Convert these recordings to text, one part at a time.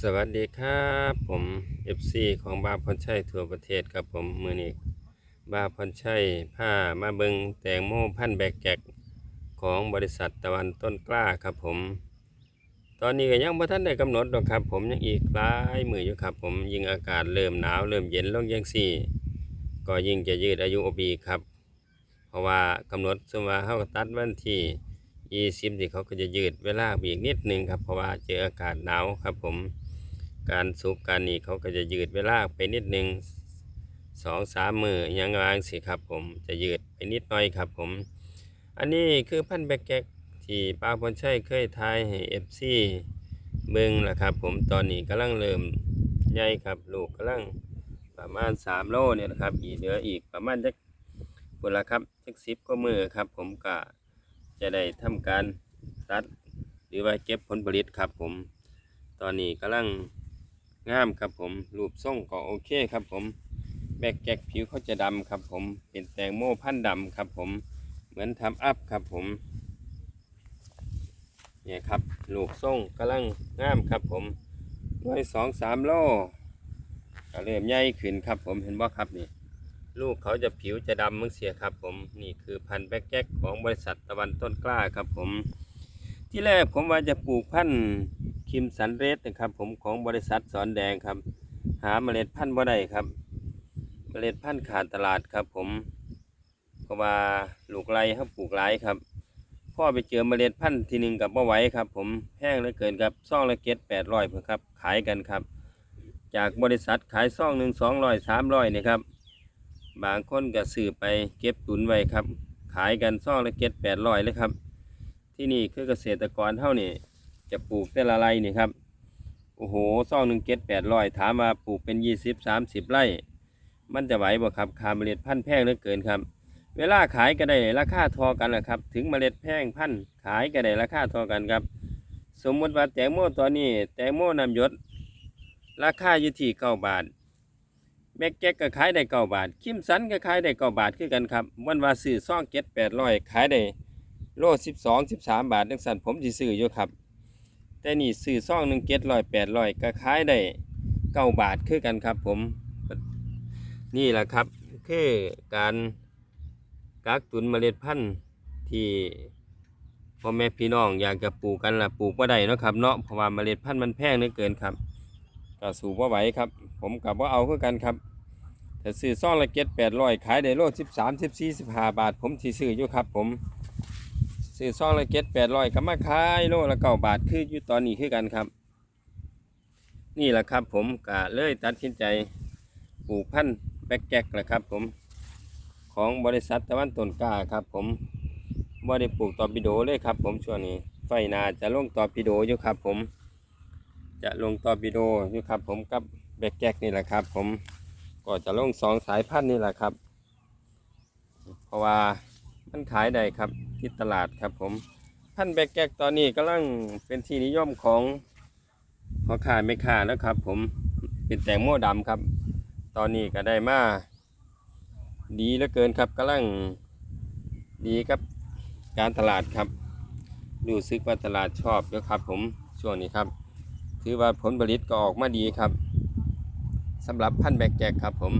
สวัสดีครับผม FC ของบาพรชัยทั่วประเทศครับผมมือนี้บาพรชัยผ้ามาเบิงแตงโมพันแบกแกกของบริษัทตะวันต้นกล้าครับผม ตอนนี้ก็ยังบ่ทันได้กำหนดหรอกครับ ผมยังอีกหลายมืออยู่ครับ ผมยิ่งอากาศเริ่มหนาวเริ่มเย็นลงยังสี่ ก็ยิ่งจะยืดอายุอบีครับ เพราะว่ากำหนดสมว่าเขาก็ตัดวันที่ 20ที่เขาก็จะยืดเวลาไปอีกนิดนึงครับเพราะว่าเจออากาศหนาวครับผมการสุกการนี่เขาก็จะยืดเวลาไปนิดนึงสองสามมือยังวางสิครับผมจะยืดไปนิดหน่อยครับผม อันนี้คือพันธุ์แบกแกกที่ป้าพรชัยเคยทายให้เอฟซีเบิ่งแหละครับผมตอนนี้กำลังเริ่มใหญ่ครับลูกกำลังประมาณสามโลเนี่ยนะครับอีกเหลืออีกประมาณจักคนละครับจักสิบก็มือครับผมก็ จะได้ทำการตัดหรือว่าเก็บผลผลิตครับผม ตอนนี้กำลังงามครับผม รูปทรงก็โอเคครับผม แบกแกกผิวเขาจะดำครับผม เป็นแตงโมพันธุ์ดำครับผม เหมือนทำอัพครับผม เนี่ยครับลูกทรงกำลังงามครับผมด้วยสองสามโลก็เริ่มใหญ่ขึ้นครับผมเห็นบ่ครับนี่ ลูกเขาจะผิวจะดำมึงเสียครับผมนี่คือพันธุ์แบกแก๊กของบริษัทตะวันต้นกล้าครับผม ที่แรกผมว่าจะปลูกพันธุ์คิมสันเรสนะครับ ผมของบริษัทสอนแดงครับ หาเมล็ดพันธุ์บ่ได้ครับ เมล็ดพันธุ์ขาดตลาดครับ ผมเพราะว่าลูกไรเขาปลูกหลายครับพ่อไปเจอเมล็ดพันธุ์ทีหนึ่งกับบ่ไหวครับ ผมแห้งเหลือเกินครับซ่องละเก็ดแปดร้อยครับขายกันครับ จากบริษัทขายซ่องหนึ่งสองร้อยสามร้อยนี่ครับ บางคนก็ซื้อไปเก็บตุนไว้ครับ ขายกันซ่องละเก็ดแปดร้อยเลยครับ ที่นี่คือเกษตรกรเท่านี่จะปลูกแต่ละไรนี่ครับ โอ้โหซ่องหนึ่งเก็ดแปดร้อยถามว่าปลูกเป็นยี่สิบสามสิบไร่ มันจะไหวบ่ครับคาเมล็ดพันธุ์แพงเหลือเกินครับ เวลาขายก็ได้ราคาทอกันแหละครับ ถึงเมล็ดแพงพันธุ์ขายก็ได้ราคาทอกันครับ สมมติว่าแตงโมตอนนี้แตงโมน้ำยศราคาอยู่ที่เก้าบาท แม็กแก๊กก็ขายได้เก้าบาท คิมสันก็ขายได้เก้าบาทคือกันครับวันว่าซื้อซ่องเก็ดแปดร้อยขายได้โลสิบสองสิบสามบาทจังสันผมสิซื้ออยู่ครับ แต่นี่ซื้อซ่องหนึ่งเก็ดร้อยแปดร้อยก็ขายได้เก้าบาทคือกันครับผม นี่แหละครับ คือการกักตุนเมล็ดพันธุ์ที่พ่อแม่พี่น้องอยากจะปลูกกันล่ะปลูกว่าได้เนาะครับเนาะเพราะว่าเมล็ดพันธุ์มันแพงเหลือเกินครับ ก็สูบว่าไหวครับ ผมกับว่าเอาคือกันครับแต่ซื้อซ่องละเก็ดแปดร้อยขายได้โลสิบสามสิบสี่สิบห้าบาท ผมสิซื้ออยู่ครับ ผมซื้อซองละเก็ดแปดร้อยก็มาขายโลละเก้าบาทคืออยู่ตอนนี้คือกันครับ นี่แหละครับ ผมก็เลยตัดสินใจปลูกพันธุ์แบกแกกแหละครับ ผมของบริษัทตะวันตนกล้าครับ ผมบ่ได้ปลูกตอปิโดเลยครับ ผมช่วงนี้ไฟนาจะลงตอปิโดอยู่ครับ ผม จะลงต่อร์ปิโดอยู่ครับ ผมกับแบกแกกนี่แหละครับ ผมก็จะลงสองสายพันธุ์นี่แหละครับ เพราะว่ามันขายได้ครับที่ตลาดครับผมพันธุ์แบกแกกตอนนี้กำลังเป็นที่นิยมของพ่อค้าแม่ค้านะครับ ผมเป็นแตงโมดำครับ ตอนนี้ก็ได้มาดีเหลือเกินครับกำลังดีกับการตลาดครับรู้สึกว่าตลาดชอบเยอะครับ ผมช่วงนี้ครับ ถือว่าผลผลิตก็ออกมาดีครับสำหรับพันธุ์แบกแกกครับผม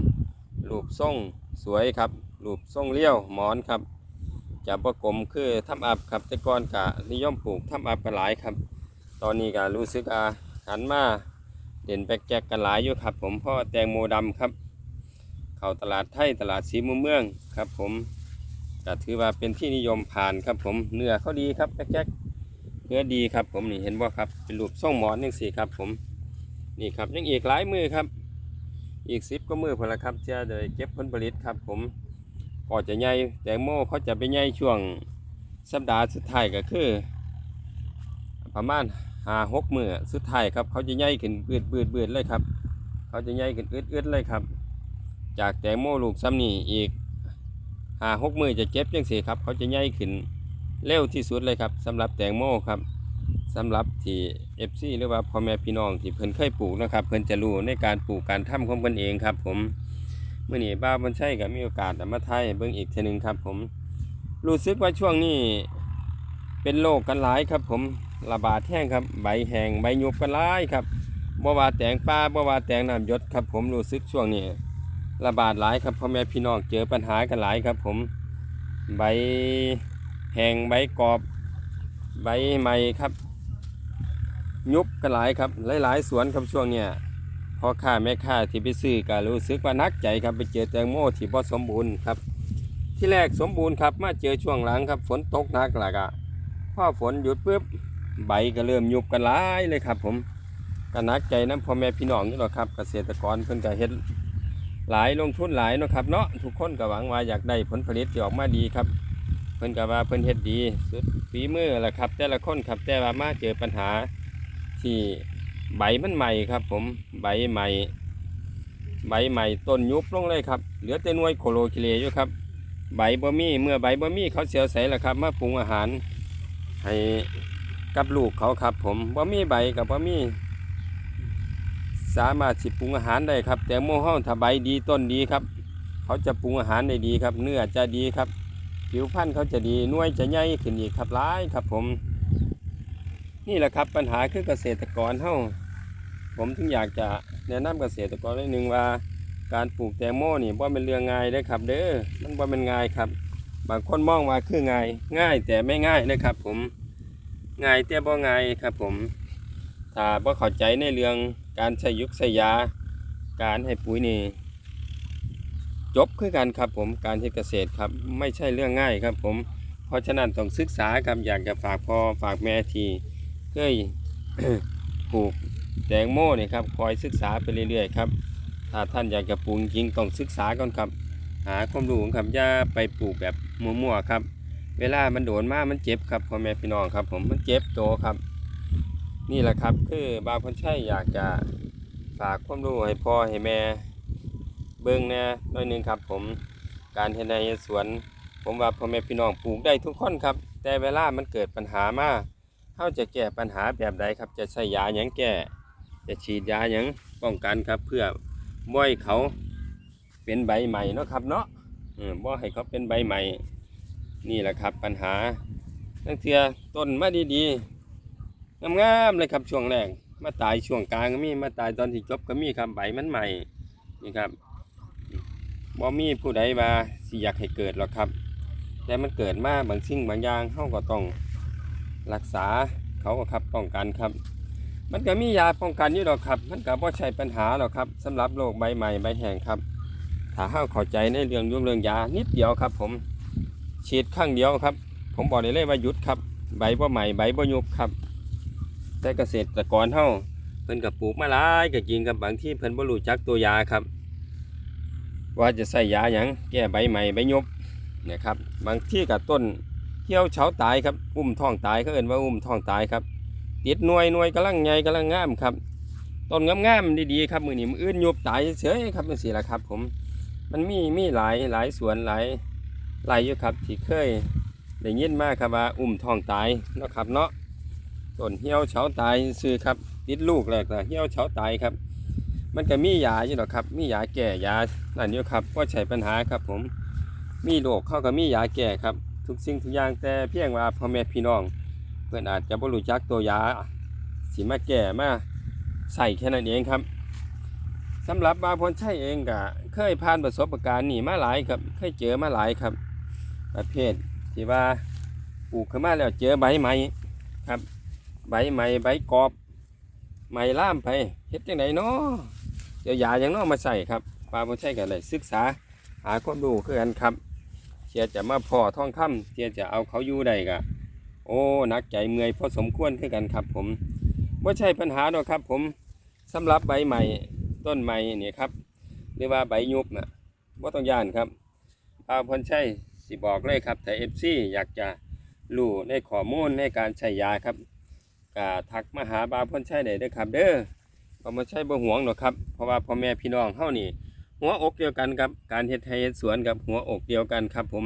รูปทรงสวยครับรูปทรงเลี้ยวหมอนครับจะประกลมคือทำอับครับแต่ก่อนกะนิยมปลูกทำอับกันหลายครับ ตอนนี้ก็รู้สึกอาหันมาเด่นแบกแจกกันหลายอยู่ครับ ผมเพราะว่าแตงโมดำครับ เข้าตลาดไทยตลาดสีมุมเมืองครับ ผมก็ถือว่าเป็นที่นิยมผ่านครับผมเนื้อเขาดีครับแบกแจก เนื้อดีครับ ผมนี่เห็นบ่ครับเป็นรูปทรงหมอนนี่สิครับ ผมนี่ครับยังอีกหลายมือครับ อีกสิบก็มือพอละครับจะได้เก็บผลผลิตครับ ผมก็จะใหญ่แตงโมเขาจะไปใหญ่ช่วงสัปดาห์สุดท้ายก็คือ ประมาณหาหกมือสุดท้ายครับเขาจะใหญ่ขึ้นบืดบืดบืดเลยครับ เขาจะใหญ่ขึ้นอืดอืดเลยครับ จากแตงโมลูกซ้ำนี่อีกหาหกมือจะเจ็บยังสีครับ เขาจะใหญ่ขึ้น เร็วที่สุดเลยครับสำหรับแตงโมครับสำหรับที่เอฟซีหรือว่าพ่อแม่พี่น้องที่เพิ่นเคยปลูกนะครับ เพิ่นจะรู้ในการปลูกการทำของเพิ่นเองครับ ผมเมื่อนี้บ้าวมันใช่กับมีโอกาสเอามาไทยเบิ่งอีกทีหนึ่งครับ ผมรู้สึกว่าช่วงนี้เป็นโรคกันหลายครับ ผมระบาดแห้งครับ ใบแห้งใบหยุบกันหลายครับบ่ว่าแตงป้าบ่ว่าแตงน้ำยศครับ ผมรู้สึกช่วงนี้ระบาดหลายครับพ่อแม่พี่น้องเจอปัญหากันหลายครับ ผมใบ แหงใบกรอบใบใหม่ครับ ยุบกันหลายครับ หลายๆ สวนครับช่วงเนี้ยพอค้าแม่ค้าที่ไปซื้อก็รู้สึกว่านักใจครับไปเจอแตงโมที่บ่สมบูรณ์ครับ ที่แรกสมบูรณ์ครับมาเจอช่วงหลังครับ ฝนตกหนักแล้วก็พอฝนหยุดปุ๊บใบก็เริ่มยุบกันหลายเลยครับ ผมก็นักใจน้ำพ่อแม่พี่น้องนี่หรอครับ เกษตรกรเพิ่นก็เฮ็ดหลายลงทุนหลายเนาะครับเนาะทุกคนก็หวังว่าอยากได้ผลผลิตที่ออกมาดีครับ เพิ่นก็ว่าเพิ่นเฮ็ดดี สุดฝีมือแหละครับ แต่ละคนครับแต่ว่ามาเจอปัญหาที่ใบมันใหม่ครับ ผมใบใหม่ใบใหม่ต้นยุบลงเลยครับ เหลือแต่หน่วยโคโลคิเลอยู่ครับ ใบบ่มีเมื่อใบบ่มีเขาเสียวใสแล้วครับ มาปรุงอาหารให้กับลูกเขาครับ ผมบ่มีใบกับบ่มีสามารถสิปรุงอาหารได้ครับ แต่โมเฮาถ้าใบดีต้นดีครับ เขาจะปรุงอาหารได้ดีครับ เนื้อจะดีครับ ผิวพรรณเขาจะดีน่วยจะใหญ่ขึ้นอีกครับหลายครับผม นี่แหละครับปัญหาคือเกษตรกรเฮาผมถึงอยากจะแนะนำเกษตรกรนิดนึงว่า การปลูกแตงโมนี่บ่เป็นเรื่องง่ายเด้อครับ เด้อมันบ่เป็นง่ายครับ บางคนมองว่าคือง่าย ง่ายแต่ไม่ง่ายนะครับ ผมง่ายแต่บ่ง่ายครับ ผมถ้าบ่เข้าใจในเรื่องการใช้ยุกใช้ยา การให้ปุ๋ยนี่ จบคือกันครับผมการเฮ็ดเกษตรครับไม่ใช่เรื่องง่ายครับผม เพราะฉะนั้นต้องศึกษาครับอยากจะฝากพ่อฝากแม่ทีเคยปลูกแตงโมนี่ครับคอยศึกษาไปเรื่อยๆครับถ้าท่านอยากจะปลูกจริงต้องศึกษาก่อนครับ หาความรู้ครับอย่าไปปลูกแบบมั่วๆครับ เวลามันโดนมามันเจ็บครับพ่อแม่พี่น้องครับผมมันเจ็บโตครับ นี่แหละครับคือบางคนใช่อยากจะฝากความรู้ให้พ่อให้แม่ เบิ่งแน่น้อยนึงครับ ผมการเฮ็ดในสวน ผมว่าพ่อแม่พี่น้องปลูกได้ทุกคนครับ แต่เวลามันเกิดปัญหามาเฮาจะแก้ปัญหาแบบใดครับ จะใช้ยาหยังแก้ จะฉีดยาหยังป้องกันครับ เพื่อบ่ให้เขาเป็นใบใหม่เนาะครับเนาะอบ่ให้เขาเป็นใบใหม่ นี่แหละครับปัญหาตั้งเทือต้นมาดีๆงามๆเลยครับช่วงแรกมาตายช่วงกลางก็มีมาตายตอนที่จบก็มีครับใบมันใหม่นี่ครับ บ่มีผู้ใดว่าสิอยากให้เกิดหรอกครับ แต่มันเกิดมาบางสิ่งบางอย่างเฮาก็ต้องรักษาเขาก็ครับป้องกันครับ มันก็มียาป้องกันอยู่ดอกครับ มันก็บ่ใช่ปัญหาหรอกครับสำหรับโรคใบใหม่ใบแห้งครับ ถ้าเฮาเข้าใจในเรื่องยุ่งเรื่องยานิดเดียวครับ ผมฉีดครั้งเดียวครับ ผมบอกได้เลยว่าหยุดครับ ใบบ่ใหม่ใบบ่ยุบครับ แต่เกษตรกรเฮาเพิ่นก็ปลูกมาหลายก็จริงครับบางที่เพิ่นบ่รู้จักตัวยาครับ ว่าจะใส่ยาหยังแก้ใบใหม่ใบยบเนี่ยครับ บางที่กับต้นเหี่ยวเฉาตายครับอุ้มท้องตายเขาเอิ้นว่าอุ้มท้องตายครับติดหน่วยหน่วยกำลังใหญ่กำลังงามครับต้นงามๆดีๆครับมือหนีมอื่นยบตายเฉยครับนี่สิละครับ ผมมันมีมีหลายหลายสวนหลายหลายอยู่ครับที่เคยได้ยินมากครับว่าอุ้มท้องตายเนาะครับเนาะต้นเหี่ยวเฉาตายซื้อครับติดลูกแรกนะเหี่ยวเฉาตายครับ มันก็มียาอยู่หรอกครับ มียาแก้ยานั่นอยู่ครับว่าใช่ปัญหาครับ ผมมีโรคเข้าก็มียาแก้ครับ ทุกสิ่งทุกอย่างแต่เพียงว่าพ่อแม่พี่น้อง เพื่อนอาจจะบ่รู้จักตัวยาสิมาแก่มาใส่แค่นั้นเองครับสำหรับบาพลชัยเองก็เคยผ่านประสบการณ์นี่มาหลายครับ เคยเจอมาหลายครับ ประเภทที่ว่าปลูกขึ้นมาแล้วเจอใบใหม่ครับ ใบใหม่ใบกรอบใหม่ล่ามไปเฮ็ดจังไดเนาะ เดี๋ยวยาอย่างน้อมาใส่ครับบาพลชัยก็เลยศึกษาหาความรู้คือกันครับเทียจะมาพ่อท่องคำเทียจะเอาเขาอยู่ได้ก็โอ้หนักใจเมื่อยพอสมควรคือกันครับผมว่าใช่ปัญหาหรอกครับ ผมสำหรับใบใหม่ต้นใหม่เนี่ยครับหรือว่าใบยุบนะว่าต้องย่านครับปลาพรชัยสิบอกเลยครับถ้าเอฟซีอยากจะรู้ในข้อมูลในการใช้ยาครับก็ทักมาหาบาพรชัยได้เด้ครับเด้อ ปาพรชัยบ่หวงหรอกครับ เพราะว่าพ่อแม่พี่น้องเฮานี่ หัวอกเดียวกันครับ การเฮ็ดไทยเฮ็ดสวนกับหัวอกเดียวกันครับ ผม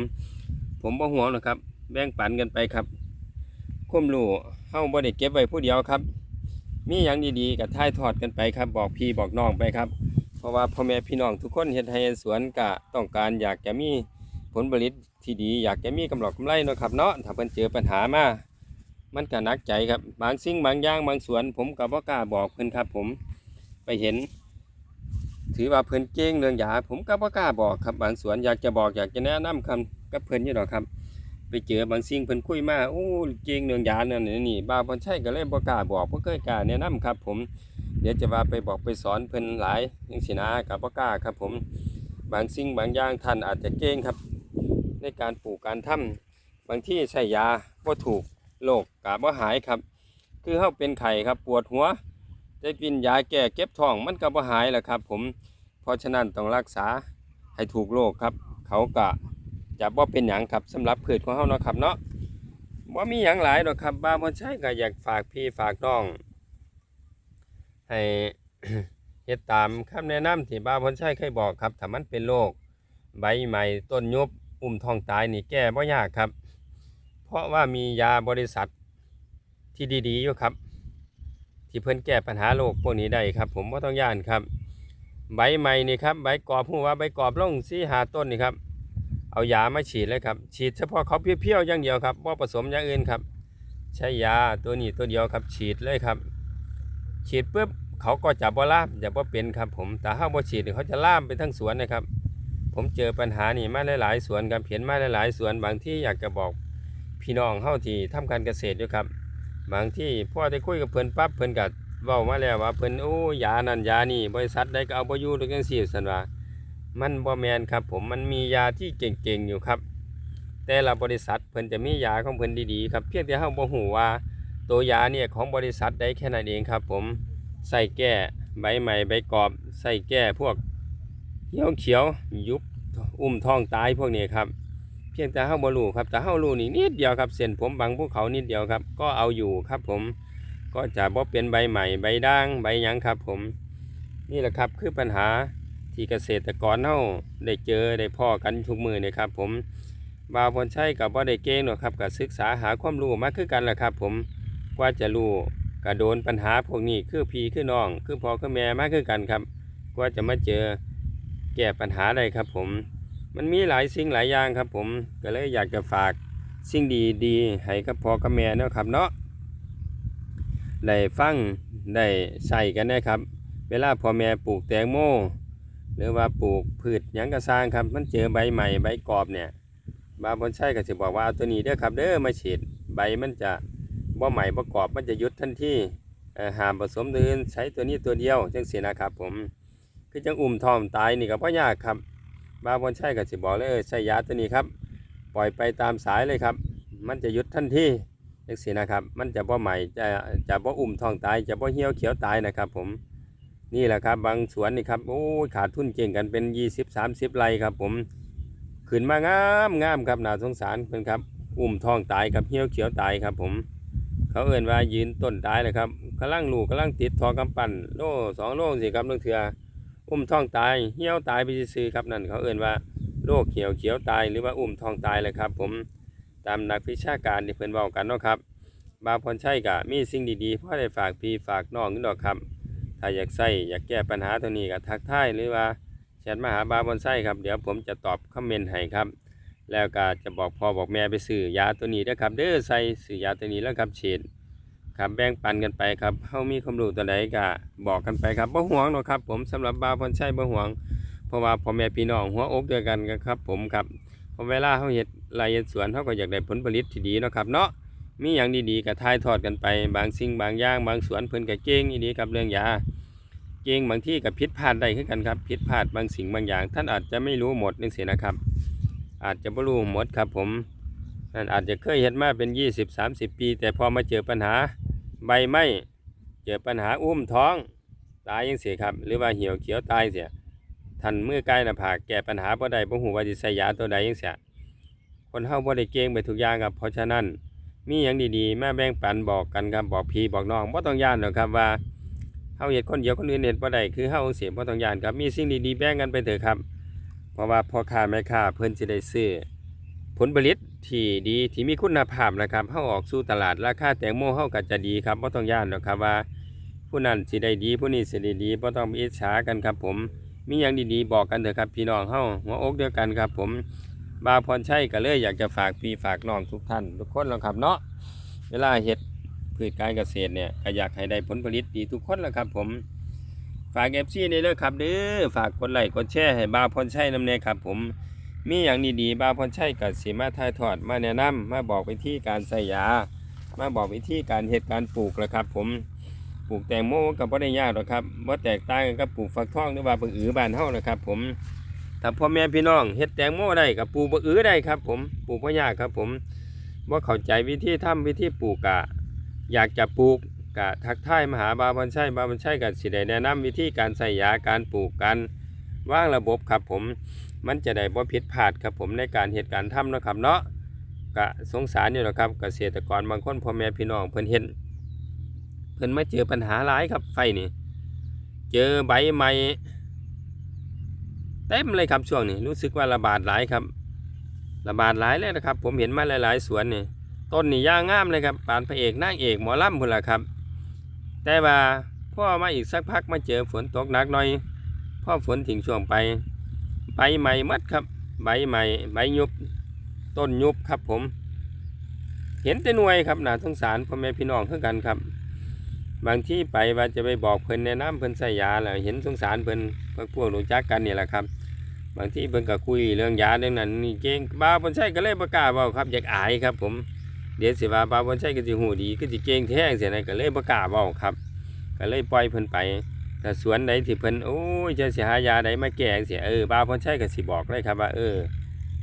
ผมบ่หวงหรอกครับ แบ่งปันกันไปครับความรู้เฮาบ่ได้เก็บไว้ผู้เดียวครับ มีหยังดีๆก็ถ่ายทอดกันไปครับ บอกพี่บอกน้องไปครับ เพราะว่าพ่อแม่พี่น้องทุกคนเฮ็ดให้สวนก็ต้องการอยากจะมีผลผลิตที่ดี อยากจะมีกำไรกำไรเนาะครับเนาะถ้าเพิ่นเจอปัญหามา มันก็นักใจครับ บางสิ่งบางอย่างบางสวน ผมก็บ่กล้าบอกเพิ่นครับ ผมไปเห็น ถือว่าเพิ่นเก่งเรื่องยาผมก็บ่กล้าบอกครับ บางสวนอยากจะบอกอยากจะแนะนำคำกับเพิ่นอยู่ดอกครับ ไปเจอบางสิ่งเพิ่นคุยมาโอ้เก่งเรื่องยานั่นนี่นี่บางบ่ใช่ก็เลยบ่กล้าบอกบ่เคยกล้าแนะนำครับ ผมเดี๋ยวจะว่าไปบอกไปสอนเพิ่นหลายจังซี่นะก็บ่กล้าครับ ผมบางสิ่งบางอย่างท่านอาจจะเก่งครับ ในการปลูกการทำบางที่ใช้ยาบ่ถูก โรคก็บ่หายครับ คือเฮาเป็นไข้ครับปวดหัวจะกินยาแก้เก็บท้องมันก็บ่หายแหละครับ ผมเพราะฉะนั้นต้องรักษาให้ถูกโรคครับ เขาก็จะบ่เป็นหยังครับสำหรับพืชของเฮาเนาะครับเนาะบ่มีหยังหลายดอกครับบ้าบ่ใช่ก็อยากฝากพี่ฝากน้อง ให้เฮ็ดตามคำแนะนำที่บ้าบ่ใช่เคยบอกครับถ้ามันเป็นโรคใบใหม่ต้นยุบอุ้มทองตายนี่แก้บ่ยากครับ เพราะว่ามียาบริษัทที่ดีๆอยู่ครับ ที่เพิ่นแก้ปัญหาโรคพวกนี้ได้ครับ ผมว่าต้องย่านครับ ใบใหม่นี่ครับใบกรอบผู้ว่าใบกรอบลงสี่หาต้นนี่ครับ เอายามาฉีดเลยครับ ฉีดเฉพาะเขาเพียวๆอย่างเดียวครับว่าผสมอย่างอื่นครับ ใช้ยาตัวนี้ตัวเดียวครับ ฉีดเลยครับ ฉีดปุ๊บเขาก็จะบ่ล่ามจะบ่เป็นครับ ผมแต่ถ้าบ่ฉีดเขาจะล่ามไปทั้งสวนนะครับ ผมเจอปัญหานี่มาหลายๆสวนครับเห็นมาหลายๆสวนบางที่อยากจะบอก พี่น้องเฮาที่ทำการเกษตรอยู่ครับ บางที่พ่อได้คุยกับเพิ่นปั๊บเพิ่นก็เว้ามาแล้วว่าเพิ่นโอ้ยานั่นยานี่บริษัทใดก็เอาบ่อยู่ดอกจังซี่ซั่นว่า มันบ่แม่นครับ ผมมันมียาที่เก่งๆอยู่ครับ แต่ละบริษัทเพิ่นจะมียาของเพิ่นดีๆครับเพียงแต่เฮาบ่ฮู้ว่า ตัวยาเนี่ยของบริษัทใดแค่นั้นเองครับ ผมใส่แก้ใบใหม่ใบกรอบใส่แก้พวกเหี่ยวเขียวยุบอุ้มท้องตายพวกนี้ครับ พียงแต่เฮาบ่รู้ครับแต่เฮารู้นี่นิดเดียวครับเส้นผมบางภูเขานิดเดียวครับ ก็เอาอยู่ครับผมก็จะบ่เป็นใบใหม่ใบด่างใบหยังครับ ผมนี่แหละครับคือปัญหาที่เกษตรกรเฮาได้เจอได้พ่อกันทุกมือนี่ครับ ผมบาวพลชัยกับบ่ได้เก่งหรอกครับก็ศึกษาหาความรู้มาคือกันแหละครับ ผมกว่าจะรู้ก็โดนปัญหาพวกนี้คือพี่คือน้อง คือพ่อคือแม่มาคือกันครับ กว่าจะมาเจอแก้ปัญหาได้ครับผม มันมีหลายสิ่งหลายอย่างครับ ผมก็เลยอยากจะฝากสิ่งดีๆให้กับพ่อกับแม่เนาะครับเนาะได้ฟังได้ใส่กันนะครับ เวลาพ่อแม่ปลูกแตงโมหรือว่าปลูกพืชยังกระซางครับ มันเจอใบใหม่ใบกรอบเนี่ยบางคนใช่ก็จะบอกว่าเอาตัวนี้เด้อครับ เด้อมาฉีดใบมันจะบ่ใหม่บ่กรอบมันจะยุดทันทีหามผสมอื่นใช้ตัวนี้ตัวเดียวจังสีนะครับ ผมคือจังอุ่มทอมตายนี่ก็บ่ยากครับ บางคนใช่ก็สิบอกเลยใช้ยาตัวนี้ครับ ปล่อยไปตามสายเลยครับ มันจะหยุดทันทีจังซี่นะครับ มันจะบ่ใหม่จะจะบ่อุ่มท้องตาย จะบ่เหี่ยวเขียวตายนะครับ ผมนี่แหละครับ บางสวนนี่ครับโอ้ขาดทุนเก่งกันเป็น 20 30ไร่ครับ ผมขึ้นมางามงามครับน่าสงสารเพิ่นครับอุ่มท้องตายครับเหี่ยวเขียวตายครับ ผม เขาเอื่นว่ายืนต้นตายเลยครับกำลังลูกกำลังติดทอกำปั้นโลสองโลสิครับลางเถื่อ อุ้มท้องตายเหี่ยวตายไปซื่อครับนั่นเขาเอ่นว่าโรคเหี่ยวเขียวตายหรือว่าอุ้มท้องตายเลยครับ ผมตามนักวิชาการที่เพิ่อนเว้ากันเนาะครับ บาวพรชัยก็มีสิ่งดีๆพ่อได้ฝากพี่ฝากน้องนี่ดอกครับ ถ้าอยากใส่อยากแก้ปัญหาตัวนี้ก็ทักทายหรือว่าแชทมาหาบาวพรชัยครับเดี๋ยวผมจะตอบคอมเมนต์ให้ครับ แล้วก็จะบอกพ่อบอกแม่ไปซื้อยาตัวนี้ด้วยครับ เด้อใส่ซื้อยาตัวนี้แล้วครับฉีด ครับแบ่งปันกันไปครับเฮามีความรู้ตัวใดก็บอกกันไปครับบ่ห่วงหรอกครับ ผมสำหรับบาวพรชัยบ่ห่วง เพราะว่าพ่อแม่พี่น้องหัวอกเดียวกันกันครับ ผมครับพอเวลาเฮาเฮ็ดไรเฮ็ดสวนเฮาก็อยากได้ผลผลิตที่ดีเนาะครับเนาะมีหยังดีๆก็ถ่ายทอดกันไป บางสิ่งบางอย่างบางสวนเพิ่นก็เก่งอีดีครับเรื่องยาเก่งบางที่ก็ผิดพลาดได้คือกันครับผิดพลาดบางสิ่งบางอย่าง ท่านอาจจะไม่รู้หมดจังซี่นะครับ อาจจะบ่รู้หมดครับผมนั่นอาจจะเคยเฮ็ดมาเป็น 20-30 ปี แต่พอมาเจอปัญหา ใบไม้เจอปัญหาอุ้มท้องตายยังเสียครับ หรือว่าเหี่ยวเขียวตายเสียท่านมือใกล้หน้าผากแก้ปัญหาบ่ได้บ่ฮู้ว่าสิใส่ยาตัวใดยังเสียคนเฮาบ่ได้เก่งไปทุกอย่างครับ เพราะฉะนั้นมีหยังดีๆมาแบ่งปันบอกกันครับบอกพี่บอกน้องบ่ต้องย่านหรอกครับว่าเฮาเฮ็ดคนเดียวคนอื่นเฮ็ดบ่ได้คือเฮาเสียบ่ต้องย่านครับมีสิ่งดีๆแบ่งกันไปเถอะครับ เพราะว่าพ่อค้าแม่ค้าเพิ่นสิได้ซื้อผลผลิต ที่ดีที่มีคุณภาพนะครับเฮาออกสู่ตลาดราคาแตงโมเฮาก็จะดีครับบ่ต้องย่านหรอกครับว่า ผู้นั้นสิได้ดีผู้นี้สิได้ดีบ่ต้องอิจฉากันครับ ผมมีหยังดีๆบอกกันเถอะครับพี่น้องเฮาหัวอกเดียวกันครับ ผมบาพรชัยก็เลยอยากจะฝากพี่ฝากน้องทุกท่าน ทุกคนแล้วครับเนาะเวลาเฮ็ดพืชการเกษตรเนี่ยก็อยากให้ได้ผลผลิตดีทุกคนแหละครับ ผมฝาก FC นี่เด้อครับเด้อฝากกดไลค์กดแชร์ให้บาพรชัยนำแน่ครับ ผม มีหยังดีๆบาพรชัยก็สิมาถ่ายทอดมาแนะนำมาบอกวิธีการใส่ยา มาบอกวิธีการเฮ็ดการปลูกแล้วครับ ผมปลูกแตงโมก็บ่ได้ยากหรอกครับบ่าแตกต่างกันกับปลูกฟักทองหรือว่าบักอือบานเฮานะครับ ผมถ้าพ่อแม่พี่น้องเฮ็ดแตงโมได้ก็ปลูกบักอือได้ครับ ผมปลูกบ่ยากครับ ผมบ่าเข้าใจวิธีทำวิธีปลูกกะ อยากจะปลูกกะทักทายมหาบาวบันชัยบาวบันชัยกับสิได้แนะนำวิธีการใส่ยาการปลูกการวางระบบครับผม มันจะได้บ่ผิดพลาดครับผมในการเหตุการณ์ทำเนาะครับเนาะกะสงสารอยู่หรอกครับเกษตรกรบางคนพ่อแม่พี่น้องเพิ่นเห็นเพิ่นมาเจอปัญหาหลายครับไฟนี่เจอใบใหม่เต็มเลยครับช่วงนี้รู้สึกว่าระบาดหลายครับ ระบาดหลายเลยนะครับ ผมเห็นมาหลาย ๆ สวนนี่ต้นนี่ย่างงามเลยครับปานพระเอกนางเอกหมอลำพุ่นละครับ แต่ว่าพ่อมาอีกสักพักมาเจอฝนตกหนักหน่อยพ่อฝนทิ้งช่วงไป ใบใหม่มัดครับ ใบใหม่ใบยุบต้นยุบครับผม เห็นแต่หน่วยครับน่าสงสารพ่อแม่พี่น้องเท่ากันครับ บางที่ไปว่าจะไปบอกเพิ่นแนะนำเพิ่นใส่ยาแหละเห็นสงสารเพิ่นพวกพวกรู้จักกันนี่แหละครับ บางที่เพิ่นก็คุยเรื่องยาเรื่องนั้นนี่เก่งบ้าวเพิ่นใช่ก็เลยประกาศว่าครับอยากอายครับ ผมเดี๋ยวสิว่าบ้าบนใช่ก็สิหูดีก็สิเก่งแท้งเสียนะก็เลยบ่กาเว้าครับ ก็เลยปล่อยเพิ่นไป แต่สวนใดที่เพิ่นโอ้ยจะสิหายาใดมาแก้จังซี่เออบาวบนใช่ก็สิบอกเลยครับว่าเออ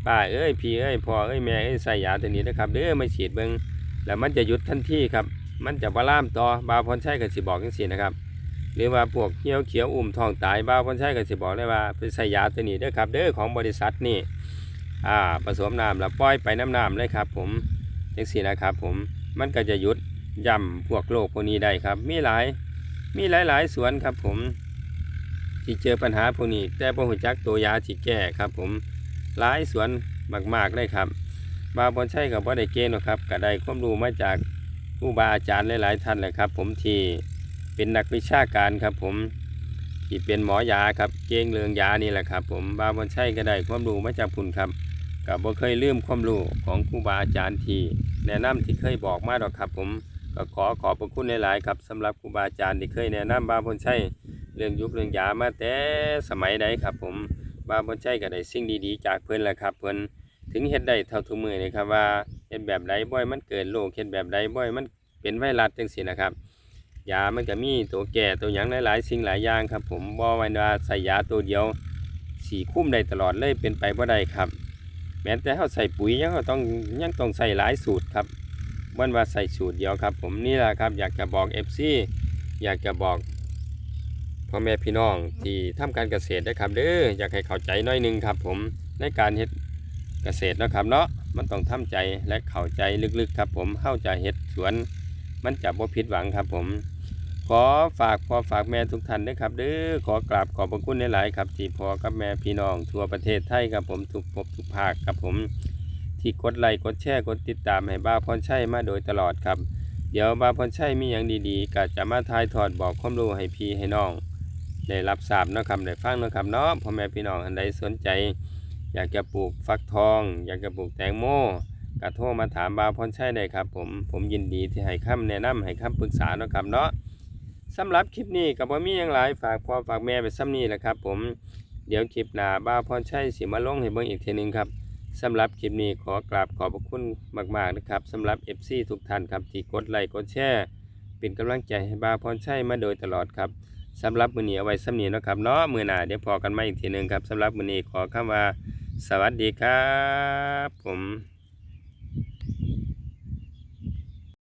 ป้าเอ้ยพี่เอ้ยพ่อเอ้ยแม่เอ้ยใส่ยาตัวนี้นะครับเด้อมาฉีดเบิ่งแล้วมันจะหยุดทันทีครับ มันจะบ่ลามต่อบาวพรชัยก็สิบอกจังซี่นะครับ หรือว่าพวกเหี่ยวเขียวอุ่มทองตายบาวพรชัยก็สิบอกเลยว่าเป็นใส่ยาตัวนี้เด้อครับ เด้อของบริษัทนี่อ่าผสมน้ำแล้วปล่อยไปน้ำน้ำเลยครับ ผมจังสี่นะครับ ผมมันก็จะหยุดย่ำพวกโรคพวกนี้ได้ครับ มีหลาย มีหลายๆ สวนครับผมที่เจอปัญหาพวกนี้แต่บ่หูจักตัวยาที่แก้ครับ ผมหลายสวนมากๆเลยครับบาบอนใช่กับบ่ได้เกณฑ์หรอกครับก็ได้ความรู้มาจากครูบาอาจารย์หลายๆท่านเลยครับ ผมที่เป็นนักวิชาการครับ ผมที่เป็นหมอยาครับเก่งเรื่องยานี่แหละครับ ผมบาบอนใช่ก็ได้ความรู้มาจากพุ่นครับก็บ่เคยลืมความรู้ของครูบาอาจารย์ที่แนะนำที่เคยบอกมาดอกครับ ผม ก็ขอขอบพระคุณหลายๆครับสำหรับครูบาอาจารย์ที่เคยแนะนำบาพนชัยเรื่องยุคเรื่องยามาแต่สมัยใดครับ ผมบาพนชัยก็ได้สิ่งดีๆ จากเพิ่อนแหละครับ เพิ่อนถึงเฮ็ดได้เท่าทุกมือเลยครับว่าเฮ็ดแบบใดบ่อยมันเกิดโรคเฮ็ดแบบใดบ่อยมันเป็นไวรัสจังซี่นะครับยามันก็มีตัวแก่ตัวหยังหลายๆสิ่งหลายอย่างครับ ผมบ่ไว้ว่าใส่ยาตัวเดียวสีคุ้มได้ตลอดเลยเป็นไปบ่ได้ครับ แม้แต่เขาใส่ปุ๋ยยังต้องยังต้องใส่หลายสูตรครับ วันว่าใส่สูตรเดียวครับ ผมนี่แหละครับ อยากจะบอก FC อยากจะบอกพ่อแม่พี่น้องที่ทำการเกษตรนะครับเด้ออยากให้เข้าใจน้อยหนึงครับ ผมในการเฮ็ดเกษตรนะครับเนาะมันต้องทำใจและเข้าใจลึกๆครับ ผมเข้าใจเฮ็ดสวน มันจะบ่ผิดหวังครับ ผม ขอฝากพ่อฝากแม่ทุกท่านด้วยครับเด้อขอกราบขอบพระคุณหลายๆครับที่พ่อกับแม่พี่น้องทั่วประเทศไทยครับผมทุกภพทุกภาคครับผม ที่กดไลค์กดแชร์กดติดตามให้บ้าพรชัยมาโดยตลอดครับ เดี๋ยวบ้าพรชัยมีอย่างดีๆก็จะมาทายทอดบอกความรู้ให้พี่ให้น้อง ได้รับทราบนะครับได้ฟังนะครับเนาะพ่อแม่พี่น้องอันใดสนใจ อยากจะปลูกฟักทอง อยากจะปลูกแตงโมก็โทรมาถามบ้าพรชัยได้ครับ ผมผมยินดีที่ให้คำแนะนำให้คำปรึกษานะครับเนาะสำหรับคลิปนี้กับว่ามีอย่างไรฝากพ่อฝากแม่ไปซ้ำนี้แหละครับ ผมเดี๋ยวคลิปหน้าบ้าพรชัยสิมาลงให้เบิ่งอีกทีนึงครับ สำหรับคลิปนี้ขอกราบขอบพระคุณมากๆนะครับสำหรับ FC ทุกท่านครับที่กดไลค์กดแชร์เป็นกำลังใจให้บ้าพรชัยมาโดยตลอดครับสำหรับมือนี้เอาไว้ซ้ำนี้เนะครับเนาะมือหน้าเดี๋ยวพอกันม่อีกทีหนึ่งครับสำหรับมือนี้ขอคำว่า สวัสดีครับ ผม